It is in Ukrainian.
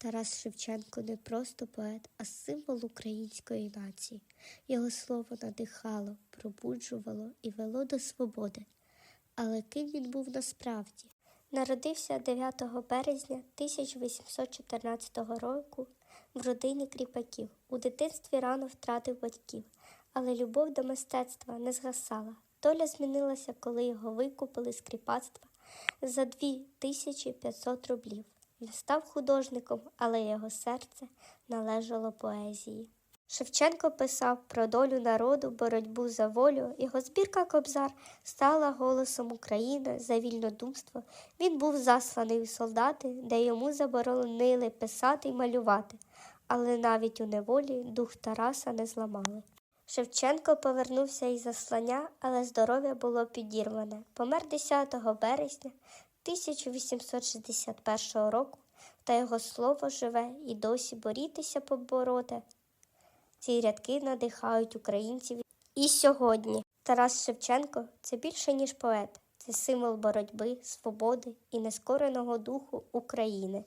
Тарас Шевченко не просто поет, а символ української нації. Його слово надихало, пробуджувало і вело до свободи. Але ким він був насправді? Народився 9 березня 1814 року в родині кріпаків. У дитинстві рано втратив батьків, але любов до мистецтва не згасала. Доля змінилася, коли його викупили з кріпацтва за 2500 рублів. Він став художником, але його серце належало поезії. Шевченко писав про долю народу, боротьбу за волю. Його збірка Кобзар стала голосом України за вільнодумство. Він був засланий у солдати, де йому заборонили писати й малювати, але навіть у неволі дух Тараса не зламали. Шевченко повернувся із заслання, але здоров'я було підірване. Помер 10 березня 1861 року, та його слово живе і досі борітися побороти. Ці рядки надихають українців. І сьогодні Тарас Шевченко це більше, ніж поет, це символ боротьби, свободи і нескореного духу України.